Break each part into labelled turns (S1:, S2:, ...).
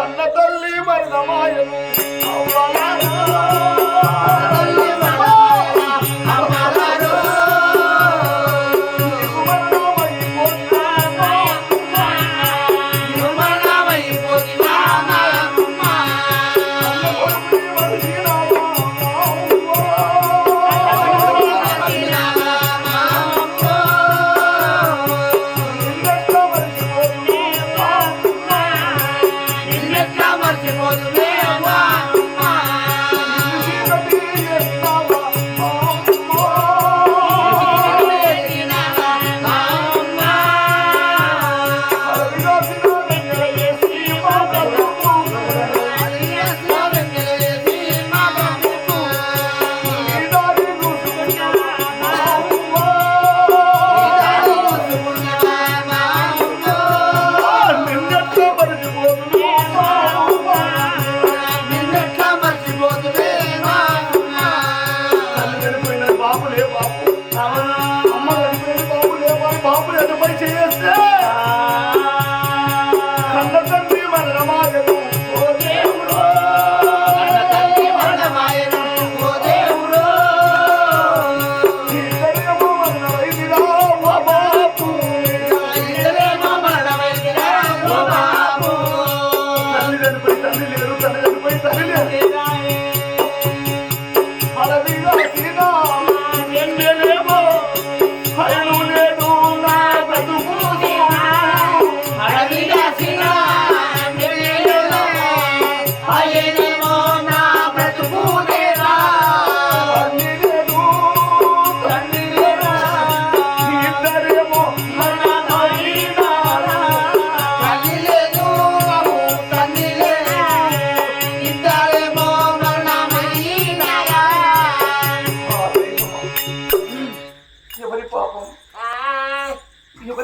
S1: కన్న తల్లి మరణమాయను. బాబులే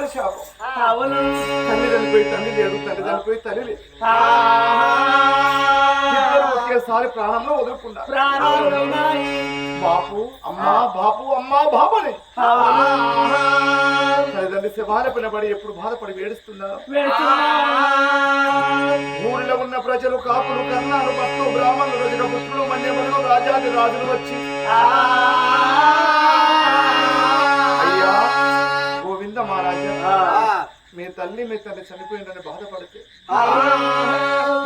S1: ఎవరి శాపం తల్లి చనిపోయి తల్లి లేదు తల్లి చనిపోయి తల్లి లేదు. ఇద్దరు ఒకేసారి ప్రాణంలో వదులుకున్నారు. బాపు అమ్మా బాపు అమ్మా బాబని. తల్లిదండ్రి శవాల పడి ఎప్పుడు బాధపడి వేడుస్తున్నారు. ఊరిలో ఉన్న ప్రజలు కాపులు కన్నాలు భక్తులు బ్రాహ్మణులు రజక పుత్రులు మన్యములు రాజాది రాజులు వచ్చి అయ్యా మీ తల్లి మీ తల్లి చనిపోయిందని బాధపడితే?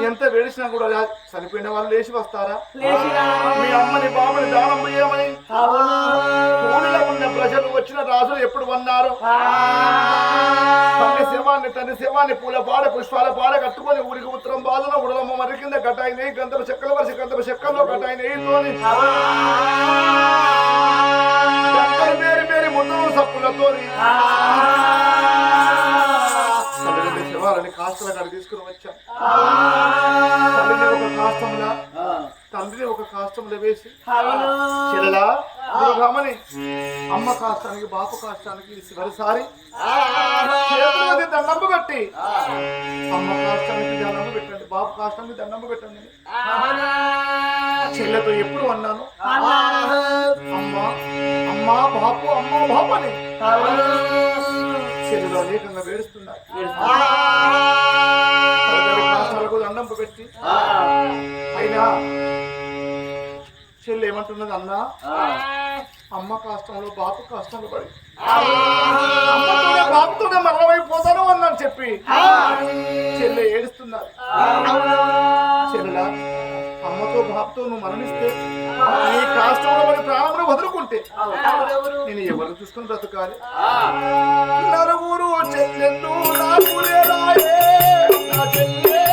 S1: ఎంత వేడిసినా కూడా చనిపోయిన వాళ్ళు లేచి వస్తారా? మీ అమ్మని బాబని దానం ఏమని? ఊరిలో ఉన్న ప్రజలు వచ్చిన రాజులు ఎప్పుడు వన్నారు? తల్లి శవాన్ని తల్లి శవాన్ని పూల పాడ పుష్పాల పాడ కట్టుకొని ఊరికి ఉత్తరం బాధన ఉడలమ్మ మరి కింద కట్టాయి నెయ్యి గంధపు చెక్కల వరుస గంధపు చెక్కల్లో నెయ్యితోని చెక్కలు మేరి మేరి ముద్దలు సప్పులతోని కాస్తల కాడ తీసుకుని వచ్చాం. తల్లిని ఒక కాష్టంలా తండ్రిని ఒక కాష్టంలో వేసి చెల్లెలా అమ్మ కాష్టానికి బాపు కాష్టానికి చివరిసారి దండమ్మ పెట్టి అమ్మ కాష్టానికి దండమ్మ పెట్టండి బాపు కాష్టానికి దండమ్మ పెట్టండి. చెల్లెతో ఎప్పుడు అన్నాను? అమ్మ అమ్మ బాపు అమ్మ బాపు అని. వేడుస్తున్నారు దండంపు పెట్టి. అయినా చెల్లి ఏమంటున్నది అన్నా? అమ్మ కష్టంలో బాపు కష్టంలో పడి. అమ్మతోనే బాబుతోనే మరణమైపోతాను అన్నాను చెప్పి చెల్లె ఏడుస్తున్నారు. చెల్లెలా? అమ్మతో బాబుతో నువ్వు మరణిస్తే నీ కాష్టంలో పడి ప్రాణంలో వదులుకుంటే నేను ఎవరు చూసుకుని బ్రతకాలి? నలుగురు చెల్లెళ్ళు నా చెల్లె.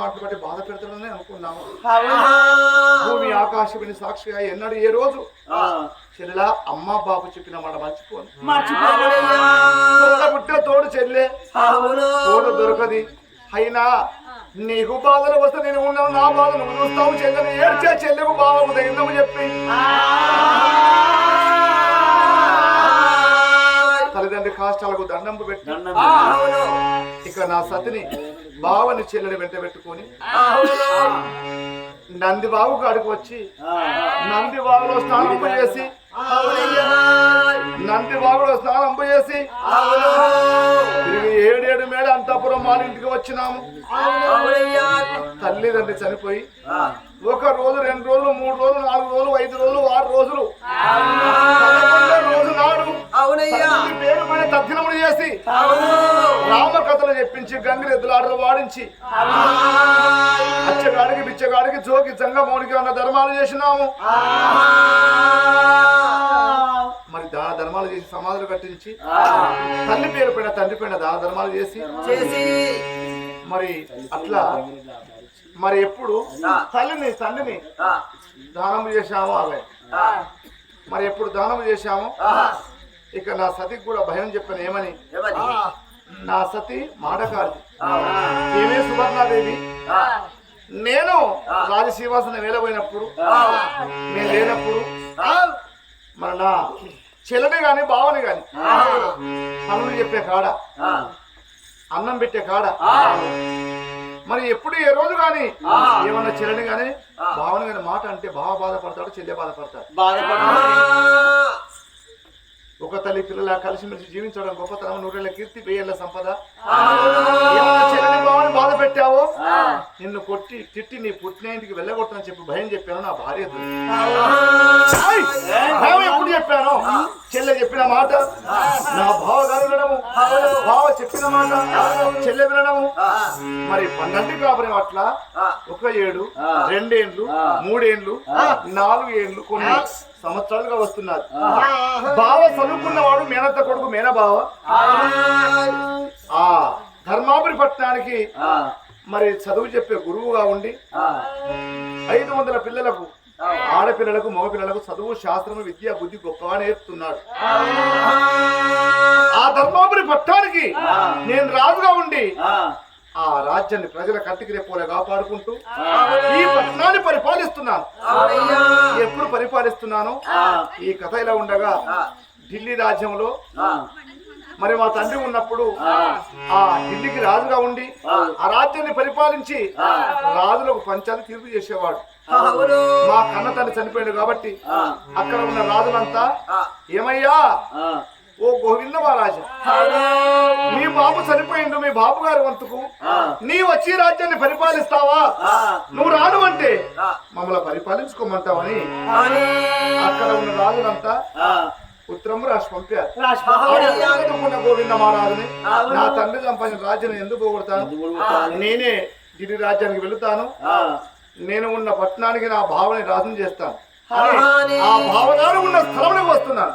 S1: మాటలు బట్టి బాధ పెడతాడని అనుకున్నాము భూమి ఆకాశమిని సాక్షిగా ఎన్నడూ ఏ రోజు? చెల్లెలా అమ్మ బాబు చెప్పిన మాట మర్చిపోను. తోడ చెల్లె. తోడు దొరకది. అయినా నీకు బాధలు వస్తే నేను ఉన్నాను నా బాధ నువ్వు చూస్తావు. చెల్లెని ఏడ్చే చెల్లెకు బాధ ఉదయిందము చెప్పి? తల్లిదండ్రి కాష్టాలకు దండంపు పెట్టి. ఇక నా సతిని బావని చెల్లెని వెంట పెట్టుకొని నంది బావు కాడికి వచ్చి నంది బావులో స్నానం చేసి నంది బావులో స్నానం చేసి తిరిగి ఏడేడు మేడ అంతాపురం వాళ్ళ ఇంటికి వచ్చినాము. తల్లిదండ్రి చనిపోయి ఒక రోజు రెండు రోజులు మూడు రోజులు నాలుగు రోజులు ఐదు రోజులు ఆరు రోజులు. రోజు నాడు. పేరు పైన తద్దినములు చేసి రామకథలు చెప్పించి గంగిరెద్దులాటలు వాడించి అచ్చగాడికి బిచ్చగాడికి జోకి జంగమౌనికి అన్న ధర్మాలు చేసినాము. ధర్మాలు చేసి సమాధులు కట్టించి తల్లి పేరు పైన తండ్రి పైన దాన ధర్మాలు చేసి మరి అట్లా మరి ఎప్పుడు తల్లిని తండ్రిని దానం చేశాము ఆమె. మరి ఎప్పుడు దానం చేశాము ఇక నా సతికి కూడా భయం చెప్పాను ఏమని? నా సతి మాటకారి ఏమే సువర్ణాదేవి? నేను రాజశ్రీవాసన వేలబోయినప్పుడు నేను లేనప్పుడు మన నా చెల్లని గాని బావని గాని. పనులు చెప్పే కాడ. అన్నం పెట్టే కాడ. మరి ఎప్పుడు ఏ రోజు గాని ఏమన్నా చెల్లని గాని బావని గాని మాట అంటే బావ బాధపడతాడు చెల్లె బాధపడతాడు. ఒక తల్లి పిల్లల కలిసిమెలిసి జీవించడం గొప్పతనం నూరేళ్ళ కీర్తి వెయ్యేళ్ళ సంపద. చెల్లని బావని బాధ పెట్టావో? నిన్ను కొట్టి తిట్టి నీ పుట్టిన ఇంటికి వెళ్ళగొడతానని చెప్పి భయం చెప్పాను నా భార్య ఎప్పుడు చెప్పాను? చెల్లె చెప్పిన మాట? నా బావ గారు వినడము బావ చెప్పిన మాట చెల్లె వినడము. మరి పన్నెండు కాబట్టి అట్లా ఒక ఏడు రెండేండ్లు మూడేండ్లు నాలుగు ఏండ్లు కొన్ని సంవత్సరాలుగా వస్తున్నారు. బావ చదువుకున్నవాడు మేనత్త కొడుకు మేనబావ ఆ ధర్మాపురి పట్టణానికి మరి చదువు చెప్పే గురువుగా ఉండి ఐదు వందల పిల్లలకు ఆడపిల్లలకు మగపిల్లలకు చదువు శాస్త్రము విద్య బుద్ధి గొప్పగా నేర్పుతున్నాడు. ఆ ధర్మాపురి పట్టానికి నేను రాజుగా ఉండి ఆ. రాజ్యాన్ని ప్రజల కంటికి రేపోలే కాపాడుకుంటూ ఈ పట్టణాన్ని పరిపాలిస్తున్నాను. ఎప్పుడు పరిపాలిస్తున్నాను ఈ కథ ఇలా ఉండగా ఢిల్లీ రాజ్యంలో మరి మా తండ్రి ఉన్నప్పుడు ఆ. ఢిల్లీకి రాజుగా ఉండి ఆ. రాజ్యాన్ని పరిపాలించి రాజులకు పంచాలు తీర్పు చేసేవాడు. మా కన్న తండ్రి చనిపోయాడు కాబట్టి అక్కడ ఉన్న రాజులంతా ఏమయ్యా? ఓ గోవింద మహారాజా. మీ బాబు చనిపోయిండు మీ బాబు గారి వంతుకు. నీ వచ్చి రాజ్యాన్ని పరిపాలిస్తావా? నువ్వు రాను అంటే మమ్మల్ని పరిపాలించుకోమంటావని అక్కడ ఉన్న రాజులంతా ఉత్తరం రాసి పంపారు. గోవింద మహారాజుని నా తండ్రి సంపాదించిన రాజ్యాన్ని ఎందుకు పోగొడతాను? నేనే ఢిల్లీ రాజ్యానికి వెళుతాను. నేను ఉన్న పట్టణానికి నా భావని రాజుని చేస్తాను. ఆ భావగారు ఉన్న స్థలంలోకి వస్తున్నాను.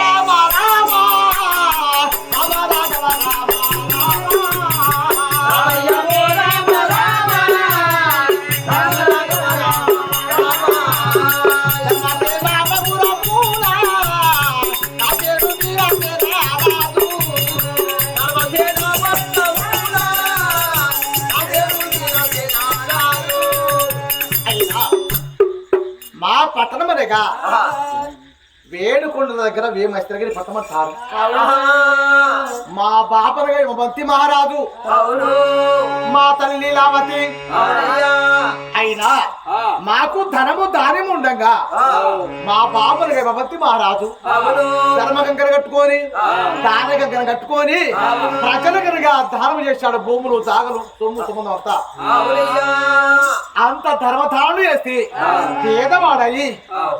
S2: రామ రామ రాఘవ రామ. పట్టణమనేగా. వేడుకొండ దగ్గర వేమస్త్రగిరి పట్టణం అంటారు మా బాపనగా మంతి మహారాజు. మా తల్లి లీలావతి. అయినా మాకు ధనము దానము ఉండగా మా బాపనగా భగవతి మహారాజు ధర్మ గంగన కట్టుకొని దాన గంగన కట్టుకొని ప్రజల కనుక దానం చేశాడు భూములు జాగలు సొమ్ము సొమ్ము అంతా. అంత ధర్మదానం చేసి పేదవాడయి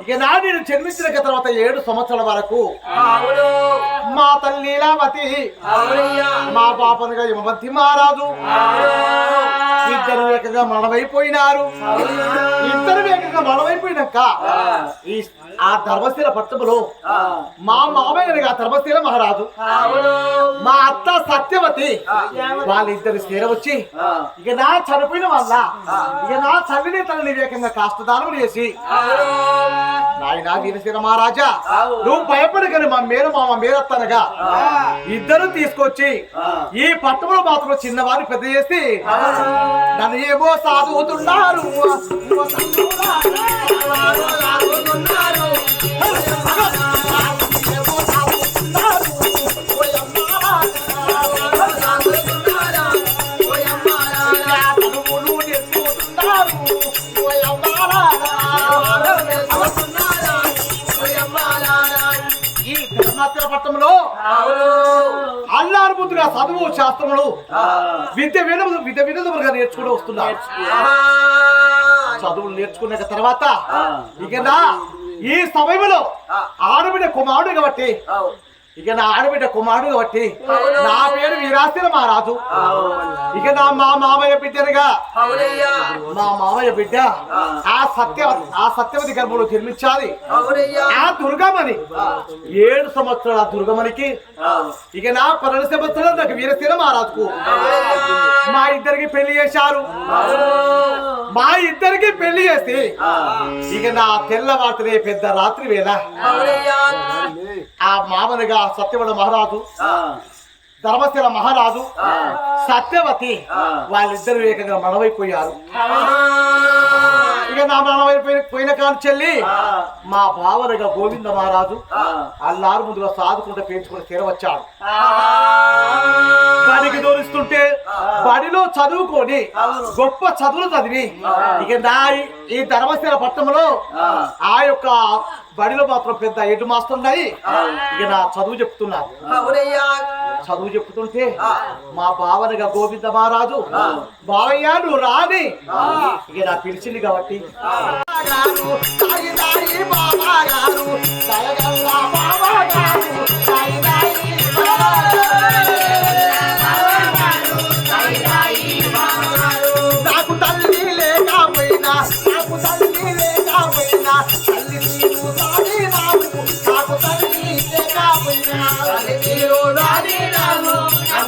S2: ఇక నా నేను జన్మించిన తర్వాత ఏడు సంవత్సరాల వరకు మా తల్లి లీలావతి మా పాపనుగా యమవంతి మహారాజు ఇద్దరు ఏకంగా మనమైపోయినారు ఇద్దరు ఏకంగా మనమైపోయినాక ఈ ఆ ధర్మశీల పట్టణంలో మా మామయ్య ఆ ధర్మశీల మహారాజు. మా అత్త సత్యవతి వాళ్ళిద్దరు స్థిర వచ్చి ఇక నా చనిపోయిన వాళ్ళ ఇక నా చల్లిని తల్లిని ఏకంగా కాస్తదానం చేసి నాయనా వీరశీల మహారాజా నువ్వు భయపడగని మా మేర మా మేరత్తనగా ఇద్దరు తీసుకొచ్చి ఈ పట్టణంలో మాత్రం చిన్నవారు పెద్ద చేసి నన్ను ఏమో సాగుతున్నారు ధర్మాత్ర పట్టణంలో అల్లారు బుద్ధిగా చదువు శాస్త్రములు విద్య వినదు విద్య వినదుగా నేర్చుకుని వస్తున్నారు. చదువులు నేర్చుకున్న తర్వాత ఇక నా ఈ సమయంలో ఆడబిడ్డ కుమారుడు కాబట్టి ఇక నా ఆడబిడ్డ కుమారుడు కాబట్టి నా పేరు వీరాస్తిన మహారాజు. ఇక నా మా మామయ్య బిడ్డనుగా మా మామయ్య బిడ్డ ఆ. సత్య ఆ సత్యవతి గర్భంలో జన్మించాలి ఆ దుర్గమని ఏడు సంవత్సరాల దుర్గమనికి ఇక నా పన్నెండు సంవత్సరాలు నాకు వీరసేన మహారాజుకు. మా ఇద్దరికి పెళ్ళి చేశారు. మా ఇద్దరికి పెళ్ళి చేసి ఇక నా తెల్లవారితే పెద్ద రాత్రి వేళ ఆ మామనుగా సత్యవడ మహారాజు ధర్మశీల మహారాజు సత్యవతి వాళ్ళిద్దరు ఏకంగా మనవైపోయారు ఇక నా మనవైపోయిన పోయిన కాని చెల్లి మా భావనగా గోవింద మహారాజు అల్లారు ముందుగా సాదుకుంటూ పెంచుకుని తెరవచ్చాడు బడికి దూరిస్తుంటే బడిలో చదువుకొని గొప్ప చదువులు చదివి ఇక నా ఈ- ఈ ధర్మశీల పట్టణంలో ఆ యొక్క బడిలో మాత్రం పెద్ద ఎటు మాస్తున్నాయి ఇక నా చదువు చెప్తున్నారు. చదువు చెప్తుంటే మా భావనగా గోవింద మహారాజు బావయ్య నువ్వు రాని. ఇక నా పిలిచింది కాబట్టి. బాబా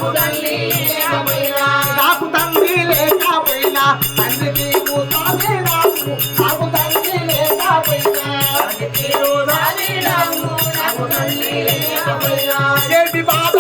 S2: నాకు తల్లి లేకపోయినా నాకు తల్లి నీవు సాయి నాకు నాకు తల్లి లేకపోయినా నాకు నాకు తల్లి లేకపోయినా. బాధ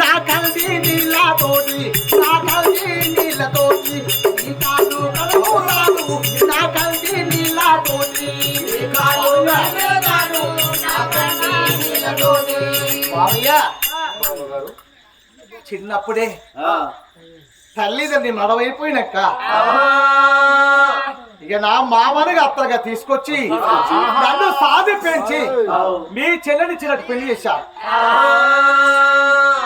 S2: నా కల్ది నీళ్ళతోటి నా నీళ్ళతోటి నీళ్ళతోటి చిన్నప్పుడే తల్లిదండ్రి మడవైపోయినాక ఇక నా మామనుగా అత్తగా తీసుకొచ్చి నన్ను సాధి పెంచి మీ చెల్లెని చిన్నట్టు పెళ్ళి చేశారు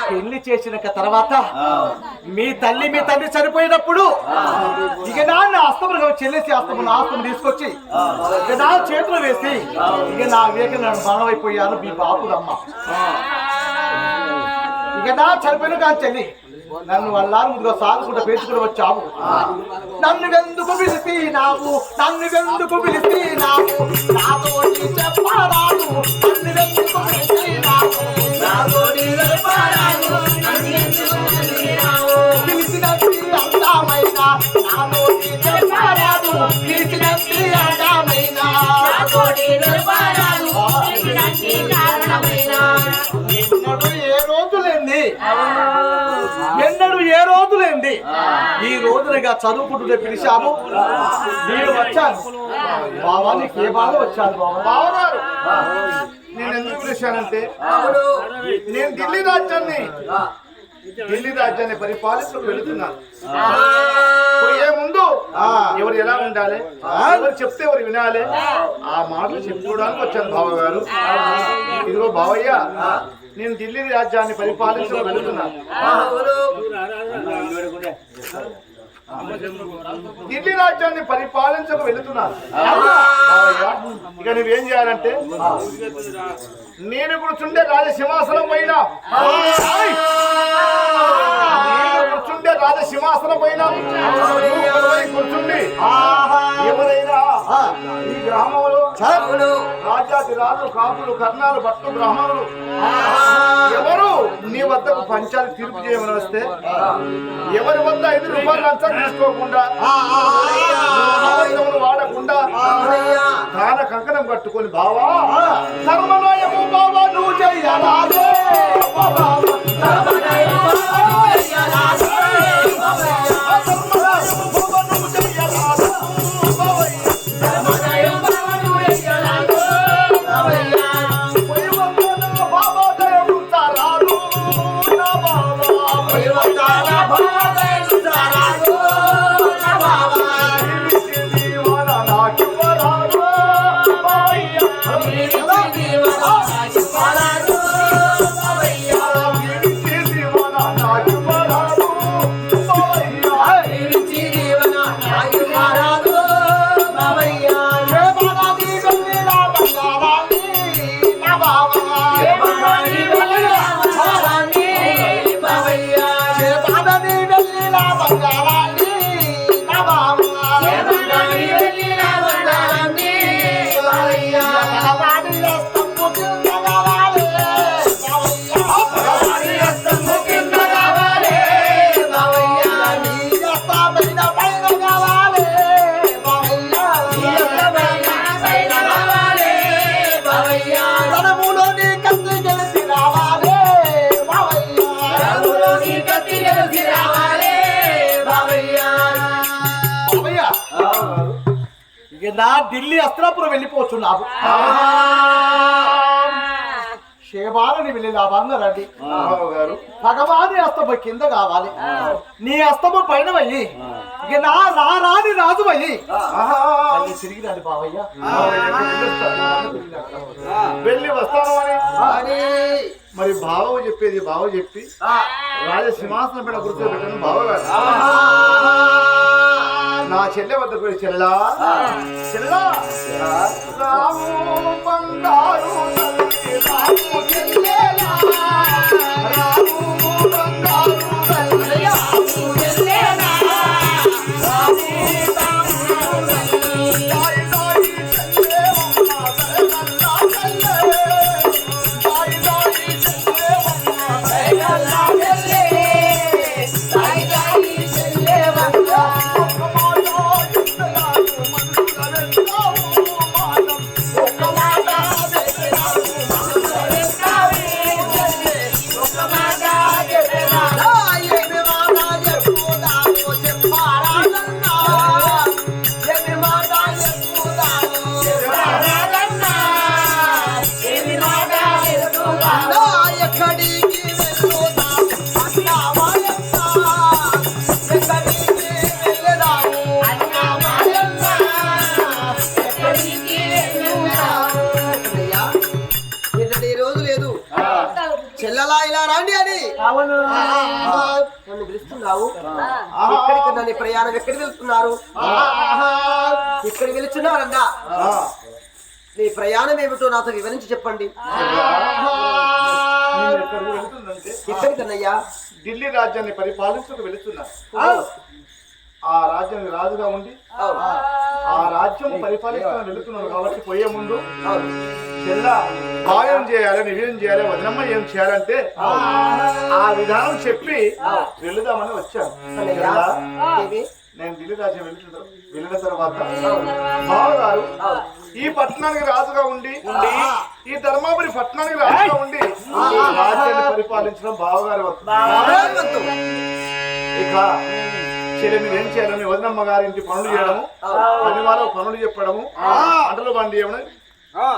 S2: పెళ్ళి చేసిన తర్వాత మీ తల్లి మీ తండ్రి చనిపోయినప్పుడు ఇక నాన్న అస్తములుగా చెల్లేసి అస్తము నా అస్తము తీసుకొచ్చి ఇక నా చేతులు వేసి ఇక నా వేగ నన్ను బాణమైపోయాను మీ బాపుదమ్మ ఇక నా చనిపోయిన కానీ చెల్లి. నన్ను అల్లారు ముందుగా సాగుకుంటూ పేర్చుకుని వచ్చావు నన్ను ఎందుకు పిలిచినావు? నన్ను ఎందుకు పిలిచినావు నాతోటి చెప్పరాదు. నన్ను ఎందుకు పిలిచినావు నాతోటి చెప్పరాదు. నన్ను ఎందుకు పిలిచినావు? పిలిచినట్టు అందమైన? నాతోటి చెప్పరాదు. పిలిచినట్టు అందమైన? నాతోటి చెప్పరాదు. రోజులేంది ఈ రోజునగా చదువుకుంటుంటే పిలిచాము. నేను వచ్చాను బాబా నీకు ఏ బాధ వచ్చాను బాబా
S1: బావగారు నేను ఎందుకు పిలిచానంటే నేను ఢిల్లీ రాజ్యాన్ని ఢిల్లీ రాజ్యాన్ని పరిపాలిస్తూ వెళుతున్నాను. పోయే ముందు? ఎవరు ఎలా ఉండాలి? ఎవరు చెప్తే ఎవరు వినాలి? ఆ. మాటలు చెప్పుకోవడానికి వచ్చాను బావగారు. ఇదిగో బావయ్య నేను ఢిల్లీ రాజ్యాన్ని పరిపాలిస్తూ వెళుతున్నాను ఢిల్లీ రాజ్యాన్ని పరిపాలించక వెళుతున్నాను ఇక నువ్వేం చేయాలంటే నేను కూర్చుండే రాజసింహాసనం పైన. నేను కూర్చుండే రాజసింహాసనం పైన కూర్చుండి. ఎవరైనా ఈ గ్రామంలో రాజాది రాజు కాపులు కర్ణాలు భట్టు బ్రాహ్మణులు. ఎవరు నీ వద్దకు పంచాలు తీర్పు చేయమని వస్తే ఎవరి వద్ద ఐదు రూపాయలు లంచం తీసుకోకుండా వాడకుండా దాన కంకణం కట్టుకొని బావా ధర్మనాయము బావా నువ్వు బాబా బావయ్య
S2: నా ఢిల్లీ అస్త్రాపురం వెళ్ళిపోతున్నావు శేబాలని వెళ్ళి లాభంగా రండి.
S1: బావగారు.
S2: భగవాని అస్తమ కింద కావాలి. నీ అస్తమ పైన వయ్యి. ఇక నా రా రాని రాజు వయ్యి. మళ్ళీ తిరిగి రాని బావయ్య
S1: వెళ్ళి వస్తాను అని మరి బావ చెప్పేది బావ చెప్పి రాజ సింహాసనం పైన కూర్చోబెట్టాను బావగారు. నా చెల్లె వద్దకు వెళ్ళి చెల్లెలా చెల్లెలా రాము బంగారు తల్లి, రాము చెల్లలా
S3: ఇలా రాండి అని.
S2: అవును.
S3: నన్ను పిలుస్తున్నావు. ఎక్కడికి నన్ను ప్రయాణం ఎక్కడికి వెళ్తున్నారు? ఎక్కడికి వెళ్తున్నారన్నా నీ ప్రయాణం ఏమిటో నాతో వివరించి చెప్పండి. ఎక్కడికన్నయ్యా
S1: ఢిల్లీ రాజ్యాన్ని పరిపాలించుకు వెళుతున్నా. ఆ రాజ్యానికి రాజుగా ఉండి ఆ రాజ్యం పరిపాలిస్తాను వెళుతున్నాను కాబట్టి పోయే ముందు చెల్ల చేయాలి నివేదం చేయాలి వదినమ్మ ఏం చేయాలంటే ఆ. విధానం చెప్పి వెళుదామని వచ్చాను? నేను ఢిల్లీ రాజ్యం వెళుతున్నా వెళ్ళిన తర్వాత బావగారు ఈ పట్టణానికి రాజుగా ఉండి ఈ ధర్మాపురి పట్టణానికి రాజుగా ఉండి రాజ్యాన్ని పరిపాలించడం బావగారు. ఇక చెల్లి మీరు ఏం చేయాలి మీ వదినమ్మ గారింటి పనులు చేయడము పని వాళ్ళకు పనులు చెప్పడము పంటలు పండియడం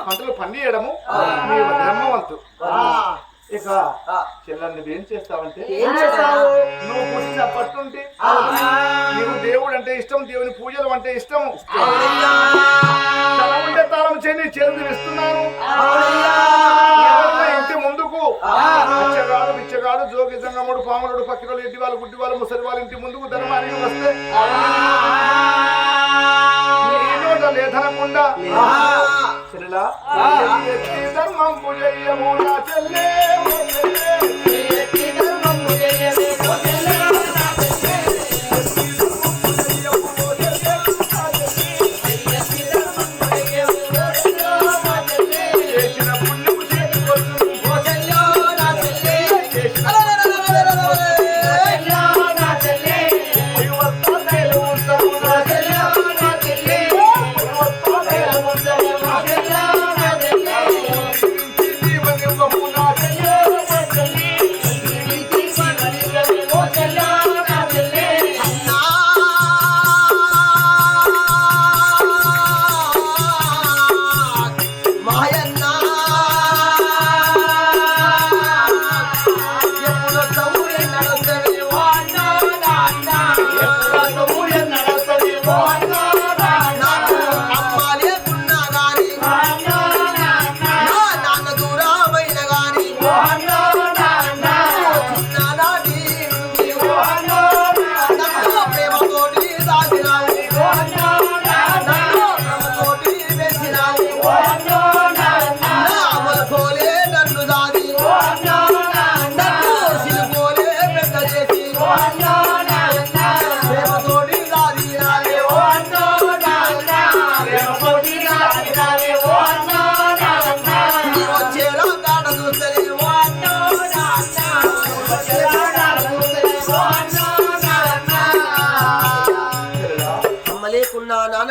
S1: పంటలు పండియడము మీ ధర్మవంతు ఇక చెల్ల నువ్వేం చేస్తావంటే
S3: ఏం చేస్తావు?
S1: నువ్వు పుట్టినప్పటి నుండి నీకు దేవుడు అంటే ఇష్టం దేవుని పూజలు అంటే ఇష్టం. ఉండే తాళం చేయని చేతులు ఇస్తున్నాను ఇంటి ముందుకు. బిచ్చగాడు బిచ్చగాడు జోగి జంగముడు పాములుడు పక్కిరోలు ఇంటి వాళ్ళు గుడ్డి వాళ్ళు ముసలి వాళ్ళ ఇంటి ముందుకు ధర్మానికి వస్తే. ఎత్తి ధర్మం పూజయ్యము చెల్లె.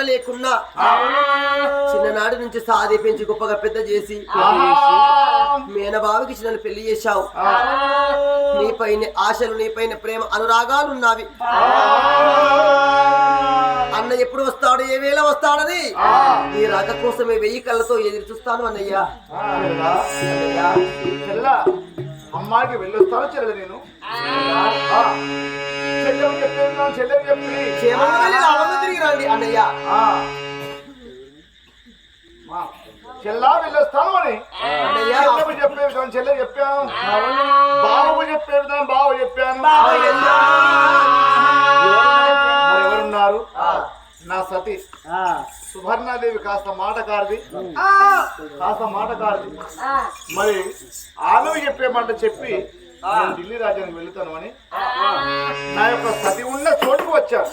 S3: లేకున్నా లేకున్నా చిన్ననాటి నుంచి సాది పెంచి గొప్పగా పెద్ద చేసి మేనబావికి చిన్న పెళ్ళి చేశావు. నీపైన ఆశలు నీపైన ప్రేమ అనురాగాలు ఉన్నవి అన్న ఎప్పుడు వస్తాడు? ఏ వేళ వస్తాడని నీ రాక కోసమే వెయ్యి కళ్ళతో ఎదురు చూస్తాను అన్నయ్య.
S1: చెల్లెలా, చెల్లెలా, అమ్మాయికి వెళ్ళొస్తాను చెల్లె నేను. చెల్లెలు చెప్పేది చెల్లెలు చెప్పి
S3: క్షేమంగా వెళ్ళి రావంగా తిరిగి రండి అన్నయ్య.
S1: ఆ. మా, చెల్లా వెళ్ళొస్తాను అని. చెల్లెకు చెప్పే విధానం చెల్లె చెప్పాను బాబు చెప్పే విధానం బావ చెప్పాను ఎవరున్నారు నా సతీ సువర్ణాదేవి కాస్త మాటకారిది కాస్త మాటకారిది మరి ఆమె చెప్పే మాట చెప్పి నేను ఢిల్లీ రాజ్యానికి వెళుతాను అని. నా యొక్క సతి ఉన్న చోటుకు వచ్చాను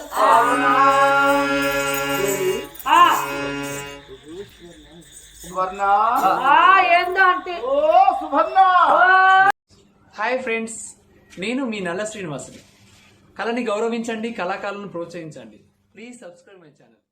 S1: సువర్ణ. ఓ సువర్ణ.
S4: హాయ్ ఫ్రెండ్స్ నేను మీ నల్ల శ్రీనివాసుని. కళని గౌరవించండి కళాకారులను ప్రోత్సహించండి. Please subscribe my channel.